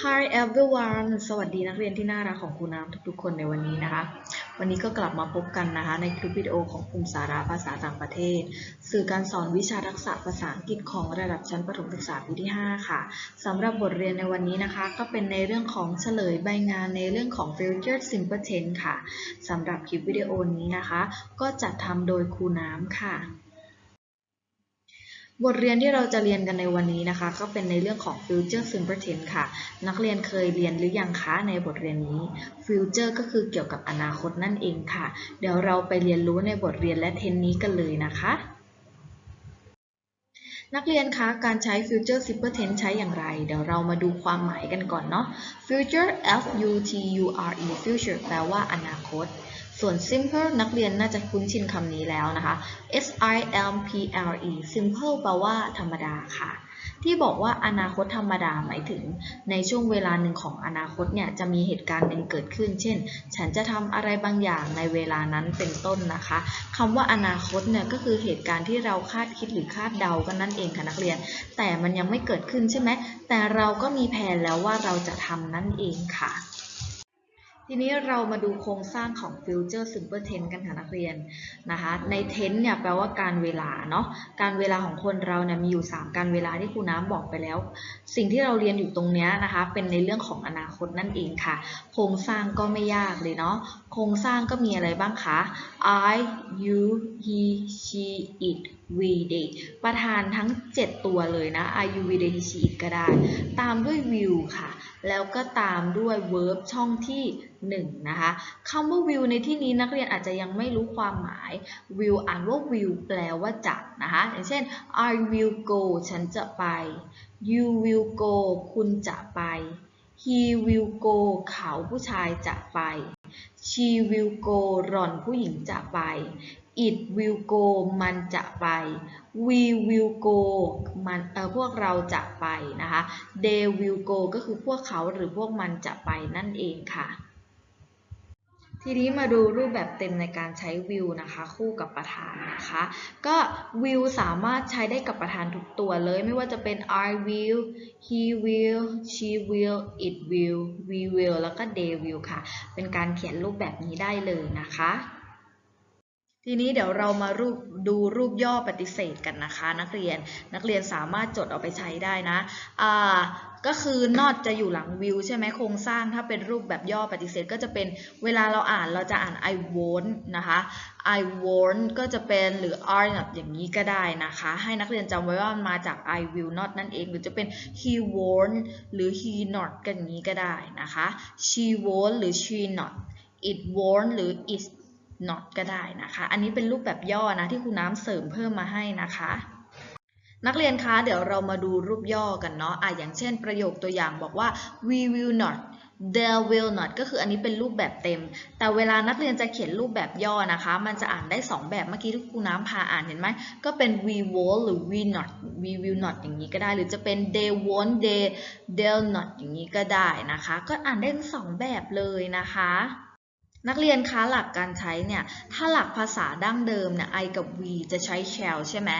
Hi everyone สวัสดีนักเรียนที่น่ารักของครูน้ำทุกๆ คนในวันนี้นะคะ วันนี้ก็กลับมาพบกันนะคะในคลิปวิดีโอของกลุ่มสาระภาษาต่างประเทศ สื่อการสอนวิชาทักษะภาษาอังกฤษของระดับชั้นประถมศึกษาปีที่ 5 ค่ะสำหรับบทเรียนในวันนี้นะคะ ก็เป็นในเรื่องของเฉลยใบงานในเรื่องของ Future Simple Tense ค่ะสำหรับคลิปวิดีโอนี้นะคะ ก็จัดทำโดยครูน้ำค่ะ บทเรียนที่เราจะเรียนกันในวันนี้นะคะ ก็เป็นในเรื่องของ Future Simple Tense ค่ะ นักเรียนเคยเรียนหรือยังคะในบทเรียนนี้ Future ก็คือเกี่ยวกับอนาคตนั่นเองค่ะ เดี๋ยวเราไปเรียนรู้ในบทเรียนและเทนนี้กันเลยนะคะ นักเรียนคะการใช้ Future Simple Tense ใช้อย่างไร เดี๋ยวเรามาดูความหมายกันก่อนเนาะ Future F U T U R E Future แปลว่าอนาคต ส่วน simple นักเรียนน่าจะคุ้นชินคำนี้แล้วนะคะ S I M P L E simple แปลว่าธรรมดาค่ะ ที่บอกว่าอนาคตธรรมดาหมายถึง ในช่วงเวลาหนึ่งของอนาคตเนี่ยจะมีเหตุการณ์หนึ่งเกิดขึ้น เช่น ฉันจะทำอะไรบางอย่างในเวลานั้นเป็นต้นนะคะคำว่าอนาคตเนี่ยก็คือเหตุการณ์ที่เราคาดคิดหรือคาดเดากันนั่นเองค่ะนักเรียน แต่มันยังไม่เกิดขึ้นใช่ไหมแต่เราก็มีแผนแล้วว่าเราจะทำนั่นเองค่ะ ทีนี้เรามาดูโครงสร้างของ Future Simple Tense กันค่ะนักเรียนนะคะใน tense เนี่ยแปลว่าการเวลาเนาะการเวลาของคนเราเนี่ยมีอยู่ 3 การเวลาที่ครูน้ำบอกไปแล้ว สิ่งที่เราเรียนอยู่ตรงเนี้ยนะคะเป็นในเรื่องของอนาคตนั่นเองค่ะ โครงสร้างก็ไม่ยากเลยเนาะโครงสร้างก็มีอะไรบ้างคะ I you he she it we they ประธานทั้ง 7 ตัวเลยนะ I you we they he she it ก็ได้ ตามด้วย will ค่ะ แล้วก็ตามด้วย verb ช่องที่ 1 นะคะคำว่า will ในที่นี้นักเรียนอาจจะยังไม่รู้ความหมาย will อ่านว่า will แปลว่าจะนะคะ อย่างเช่น I will go ฉันจะไป you will go คุณจะไป he will go เขาผู้ชายจะไป she will go หล่อนผู้หญิงจะไป it will go มันจะไป we will go มันเออพวกเราจะไปนะคะ they will go ก็คือพวกเขาหรือพวกมันจะไปนั่นเองค่ะ ทีนี้มาดูรูปแบบเต็มในการใช้ will นะคะ คู่กับประธานนะคะ ก็ will สามารถใช้ได้กับประธานทุกตัวเลยไม่ว่าจะเป็น I will he will she will it will we will แล้วก็ they will ค่ะ เป็นการเขียนรูปแบบนี้ได้เลยนะคะ ทีนี้เดี๋ยวเรามารูปดูรูปย่อปฏิเสธกันนะคะ นักเรียนนักเรียนสามารถจดเอาไปใช้ได้นะอ่าก็คือ not จะอยู่หลัง will ใช่ไหมโครงสร้างถ้าเป็นรูปแบบย่อปฏิเสธก็จะเป็นเวลาเราอ่านเราจะอ่าน I won't นะคะ I won't ก็จะเป็นหรือ are not อย่างนี้ก็ได้นะคะ ให้นักเรียนจำไว้ว่ามันมาจาก I will not นั่นเอง หรือจะเป็น he won't หรือ he not กันงนี้ก็ได้นะคะ she won't หรือ she not it won't หรือ it not ก็ได้นะคะ อันนี้เป็นรูปแบบย่อนะที่ครูน้ำเสริมเพิ่มมาให้นะคะ นักเรียนคะเดี๋ยวเรามาดูรูปย่อกันเนาะอะอย่างเช่นประโยคตัวอย่างบอกว่า we will not they will not ก็คืออันนี้เป็นรูปแบบเต็ม แต่เวลานักเรียนจะเขียนรูปแบบย่อนะคะ มันจะอ่านได้ 2 แบบ เมื่อกี้ที่ครูน้ำพาอ่านเห็นไหม ก็เป็น we won't หรือ we not we will not อย่างนี้ก็ได้ หรือจะเป็น they won't they they'll not อย่างนี้ก็ได้นะคะ ก็อ่านได้ทั้งสองแบบเลยนะคะ นักเรียนคะหลักการใช้เนี่ย ถ้าหลักภาษาดั้งเดิมเนี่ย I กับ we จะใช้ shall ใช่ไหม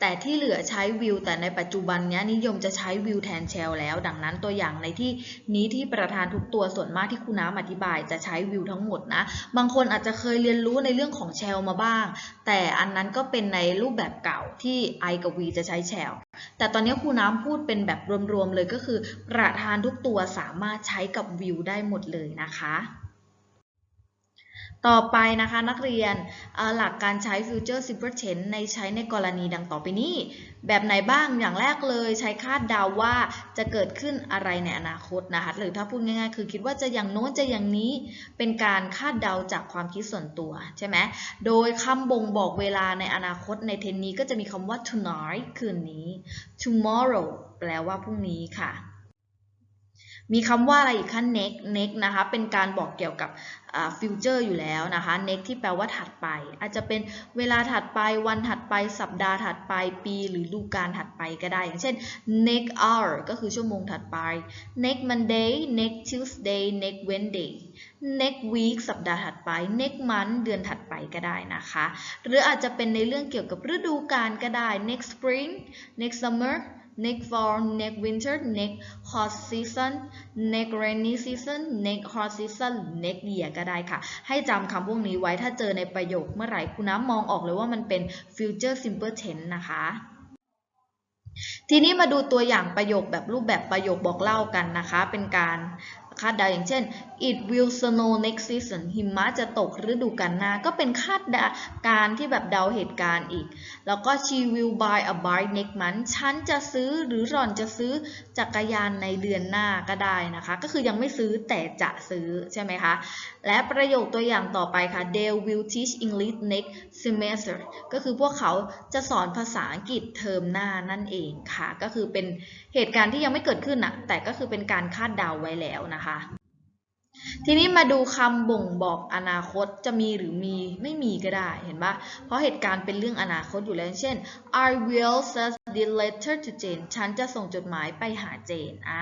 แต่ที่เหลือใช้ will แต่ในปัจจุบันเนี้ยนิยมจะใช้ will แทน shall แล้ว ดังนั้นตัวอย่างในที่นี้ที่ประธานทุกตัวส่วนมากที่ครูน้ำอธิบายจะใช้ will ทั้งหมดนะ บางคนอาจจะเคยเรียนรู้ในเรื่องของ shall มาบ้าง แต่อันนั้นก็เป็นในรูปแบบเก่าที่ I กับ we จะใช้ shall แต่ตอนนี้ครูน้ำพูดเป็นแบบรวมๆเลยก็คือ ประธานทุกตัวสามารถใช้กับ will ได้หมดเลยนะคะ ต่อไปนะคะนักเรียนหลักการใช้ future simple tense ในใช้ในกรณีดังต่อไปนี้ แบบไหนบ้างอย่างแรกเลยใช้คาดเดาว่าจะเกิดขึ้นอะไรในอนาคตนะคะหรือถ้าพูดง่ายๆ คือคิดว่าจะอย่างโน้นจะอย่างนี้เป็นการคาดเดาจากความคิดส่วนตัวใช่ไหมโดยคำบ่งบอกเวลาในอนาคตในเทนนี้ก็จะมีคำว่า tonight คืนนี้ tomorrow แปลว่าพรุ่งนี้ค่ะ มีคำว่าอะไรอีกคะ next next นะคะ เป็นการบอกเกี่ยวกับฟิวเจอร์อยู่แล้วนะคะ next ที่แปลว่าถัดไป อาจจะเป็นเวลาถัดไป วันถัดไป สัปดาห์ถัดไป ปี หรือฤดูกาลถัดไปก็ได้ อย่างเช่น next hour ก็คือชั่วโมงถัดไป next Monday next Tuesday next Wednesday next week สัปดาห์ถัดไป next month เดือนถัดไปก็ได้นะคะ หรืออาจจะเป็นในเรื่องเกี่ยวกับฤดูกาลก็ได้ next spring next summer next fall next winter next hot season next rainy season next hot season next year ก็ได้ค่ะ ให้จำคำพวกนี้ไว้ถ้าเจอในประโยคเมื่อไหร่คุณน้ำมองออกเลยว่ามันเป็น future simple tense นะคะทีนี้มาดูตัวอย่างประโยคแบบรูปแบบประโยคบอกเล่ากันนะคะ เป็นการ คาดเดาอย่างเช่น it will snow next season หิมะจะตกฤดูกาลหน้า ก็เป็นคาดการที่แบบเดาเหตุการณ์อีก แล้วก็ she will buy a bike next month ฉันจะซื้อหรือหล่อนจะซื้อจักรยานในเดือนหน้าก็ได้นะคะ ก็คือยังไม่ซื้อแต่จะซื้อใช่ไหมคะ และประโยคตัวอย่างต่อไปค่ะ they will teach English next semester ก็คือพวกเขาจะสอนภาษาอังกฤษเทอมหน้านั่นเองค่ะ ก็คือเป็นเหตุการณ์ที่ยังไม่เกิดขึ้นนะแต่ก็คือเป็นการคาดเดาไว้แล้วนะคะ ทีนี้มาดูคำบ่งบอกอนาคตจะมีหรือมีไม่มีก็ได้เห็นปะเพราะเหตุการณ์เป็นเรื่องอนาคตอยู่แล้วเช่น I will send the letter to Jane ฉันจะส่งจดหมายไปหาเจนอ่า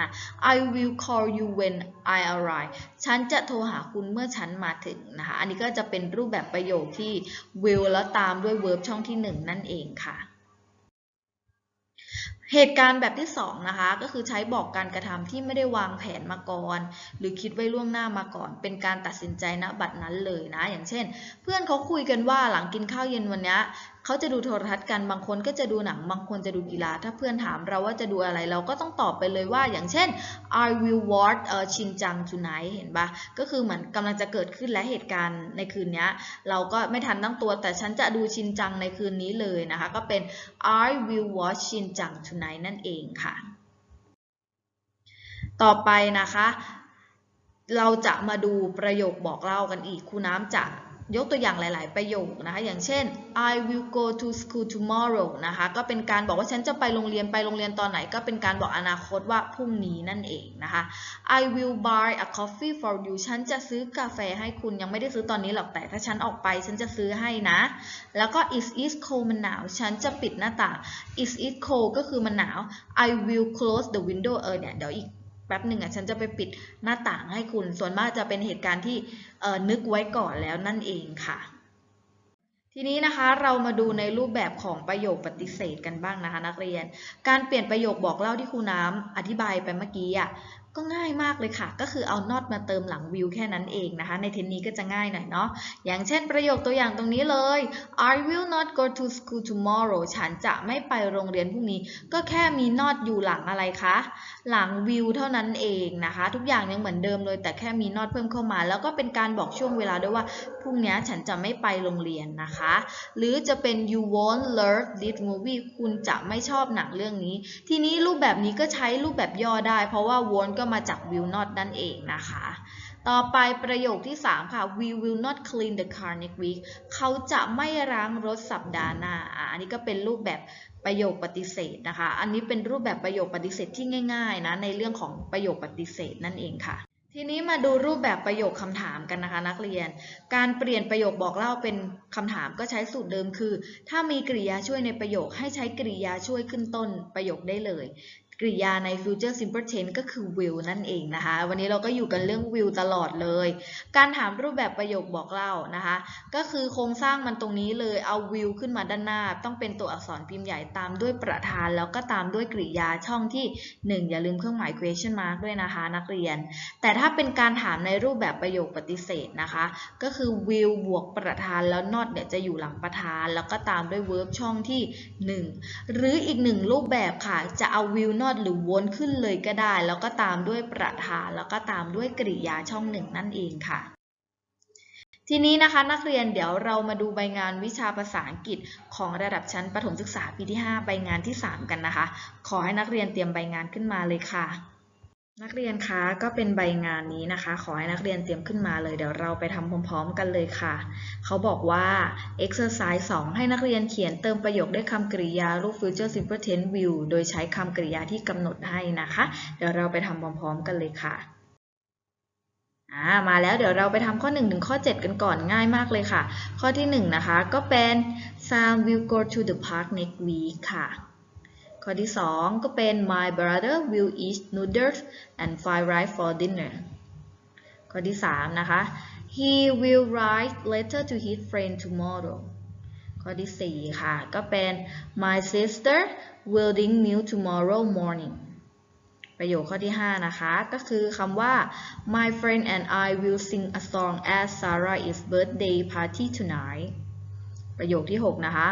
I will call you when I arrive ฉันจะโทรหาคุณเมื่อฉันมาถึงนะคะ อันนี้ก็จะเป็นรูปแบบประโยคที่ will แล้วตามด้วย verb ช่องที่ 1 นั่นเองค่ะ เหตุการณ์แบบที่2นะคะก็คือใช้บอกการกระทำที่ไม่ได้วางแผนมาก่อน หรือคิดไว้ล่วงหน้ามาก่อน เป็นการตัดสินใจณบัดนั้นเลยนะ อย่างเช่น เพื่อนเขาคุยกันว่าหลังกินข้าวเย็นวันนี้ เขาจะดูโทรทัศน์กันบางคนก็จะดูหนัง บางคนจะดูกีฬา ถ้าเพื่อนถามเราว่าจะดูอะไรเราก็ต้องตอบไปเลยว่า อย่างเช่น I will watch เอ่อชินจัง tonight เห็นปะก็คือเหมือนกำลังจะเกิดขึ้นและเหตุการณ์ในคืนนี้เราก็ไม่ทันตั้งตัว แต่ฉันจะดูชินจังในคืนนี้เลยนะคะ ก็เป็น I will watch ชินจัง tonight นั่นเองค่ะ ต่อไปนะคะเราจะมาดูประโยคบอกเล่ากันอีกครูน้ำจะ ยกตัวอย่างหลาย ๆ ประโยคนะคะ อย่างเช่น I will go to school tomorrow นะคะ ก็เป็นการบอกว่าฉันจะไปโรงเรียน ไปโรงเรียนตอนไหน ก็เป็นการบอกอนาคตว่าพรุ่งนี้นั่นเองนะคะ I will buy a coffee for you ฉันจะซื้อกาแฟให้คุณ ยังไม่ได้ซื้อตอนนี้หรอก แต่ถ้าฉันออกไปฉันจะซื้อให้นะ แล้วก็ is it cold มันหนาว ฉันจะปิดหน้าต่าง is it cold ก็คือมันหนาว I will close the window เออเนี่ย เดี๋ยวอีก แป๊บหนึ่งอะฉันจะไปปิดหน้าต่างให้คุณ ส่วนมากจะเป็นเหตุการณ์ที่นึกไว้ก่อนแล้วนั่นเองค่ะ ทีนี้นะคะเรามาดูในรูปแบบของประโยคปฏิเสธกันบ้างนะคะ นักเรียน การเปลี่ยนประโยคบอกเล่าที่ครูน้ำอธิบายไปเมื่อกี้อะ ก็ง่ายมากเลยค่ะ ก็คือเอา not มาเติมหลัง will แค่นั้นเองนะคะ ในเทนนี้ก็จะง่ายหน่อยเนาะ อย่างเช่นประโยคตัวอย่างตรงนี้เลย I will not go to school tomorrow ฉันจะไม่ไปโรงเรียนพรุ่งนี้ ก็แค่มี not อยู่หลังอะไรคะ หลัง will เท่านั้นเองนะคะ ทุกอย่างยังเหมือนเดิมเลย แต่แค่มี not เพิ่มเข้ามา แล้วก็เป็นการบอกช่วงเวลาด้วยว่า พรุ่งนี้ฉันจะไม่ไปโรงเรียนนะคะ หรือจะเป็น you won't learn this movie คุณจะไม่ชอบหนังเรื่องนี้ ทีนี้รูปแบบนี้ก็ใช้รูปแบบย่อได้ เพราะว่า won't ก็มาจาก will not นั่นเองนะคะ ต่อไปประโยคที่ 3 ค่ะ we will not clean the car next week เขาจะไม่ล้างรถสัปดาห์หน้าอันนี้ก็เป็นรูปแบบประโยคปฏิเสธนะคะ อันนี้เป็นรูปแบบประโยคปฏิเสธที่ง่ายๆนะในเรื่องของประโยคปฏิเสธนั่นเองค่ะทีนี้มาดูรูปแบบประโยคคำถามกันนะคะนักเรียน การเปลี่ยนประโยคบอกเล่าเป็นคำถามก็ใช้สูตรเดิมคือ ถ้ามีกริยาช่วยในประโยคให้ใช้กริยาช่วยขึ้นต้นประโยคได้เลย กริยาใน future simple tense ก็คือ will นั่นเองนะคะ วันนี้เราก็อยู่กันเรื่อง will ตลอดเลย การถามรูปแบบประโยคบอกเล่านะคะ ก็คือโครงสร้างมันตรงนี้เลยเอา will ขึ้นมาด้านหน้า ต้องเป็นตัวอักษรพิมพ์ใหญ่ตามด้วยประธาน แล้วก็ตามด้วยกริยาช่องที่ 1 อย่าลืมเครื่องหมาย question mark ด้วยนะคะ นักเรียน แต่ถ้าเป็นการถามในรูปแบบประโยคปฏิเสธนะคะ ก็คือ will บวกประธานแล้ว not เนี่ยจะอยู่หลังประธาน แล้วก็ตามด้วย verb ช่องที่ 1 หรืออีกหนึ่งรูปแบบค่ะจะเอา will not หรือวนขึ้นเลยก็ได้ แล้วก็ตามด้วยประธาน แล้วก็ตามด้วยกริยาช่องหนึ่งนั่นเองค่ะ ทีนี้นะคะนักเรียนเดี๋ยวเรามาดูใบงานวิชาภาษาอังกฤษของระดับชั้นประถมศึกษาปีที่ 5 ใบงานที่ 3 กันนะคะ ขอให้นักเรียนเตรียมใบงานขึ้นมาเลยค่ะ นักเรียนคะก็เป็นใบงานนี้นะคะ ขอให้นักเรียนเตรียมขึ้นมาเลยเดี๋ยวเราไปทำพร้อมๆกันเลยค่ะ เขาบอกว่า exercise 2 ให้นักเรียนเขียนเติมประโยคด้วยคำกริยารูป future simple tense will โดยใช้คำกริยาที่กำหนดให้นะคะ เดี๋ยวเราไปทำพร้อมๆกันเลยค่ะอ่ามาแล้วเดี๋ยวเราไปทำข้อ1ถึงข้อ 7 กันก่อนง่ายมากเลยค่ะ ข้อที่ 1 นะคะ ก็เป็น Sam will go to the park next week ค่ะ ข้อที่ 2 ก็เป็น My brother will eat noodles and fried rice for dinner ข้อที่ 3 นะคะ He will write letter to his friend tomorrow ข้อที่ 4 ค่ะ ก็เป็น my sister will bring milk tomorrow morning ประโยคข้อที่ 5 นะคะ ก็คือคำว่า my friend and I will sing a song at Sarah's birthday party tonight ประโยคที่ 6 นะคะ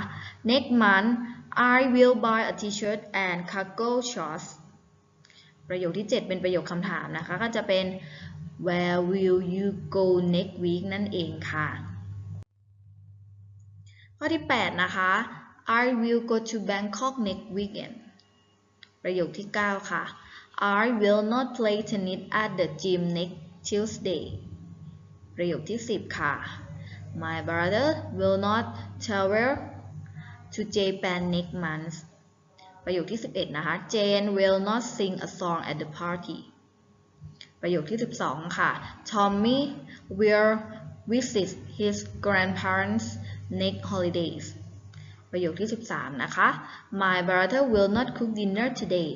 next month I will buy a t-shirt and cargo shorts ประโยคที่ 7 เป็นประโยคคำถามนะคะ ก็จะเป็น where will you go next week นั่นเองค่ะ ข้อที่ 8 นะคะ I will go to Bangkok next weekend ประโยคที่ 9 ค่ะ I will not play tennis at the gym next Tuesday ประโยคที่ 10 ค่ะ My brother will not travel to Japan next month ประโยคที่ 11 นะคะ Jane will not sing a song at the party ประโยคที่ 12 ค่ะ Tommy will visit his grandparents next holidays ประโยคที่ 13 นะคะ My brother will not cook dinner today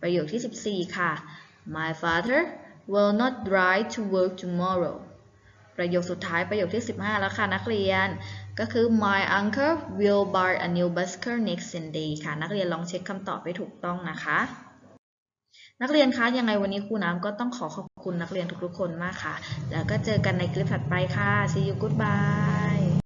ประโยคที่ 14 ค่ะ My father will not drive to work tomorrow ประโยคสุดท้ายประโยคที่ 15 แล้วค่ะนักเรียน ก็คือ My uncle will buy a new bicycle next Sunday ค่ะ นักเรียนลองเช็คคำตอบให้ถูกต้องนะคะ นักเรียนคะยังไงวันนี้ครูน้ำก็ต้องขอขอบคุณนักเรียนทุกๆคนมากค่ะ แล้วก็เจอกันในคลิปถัดไปค่ะ see you goodbye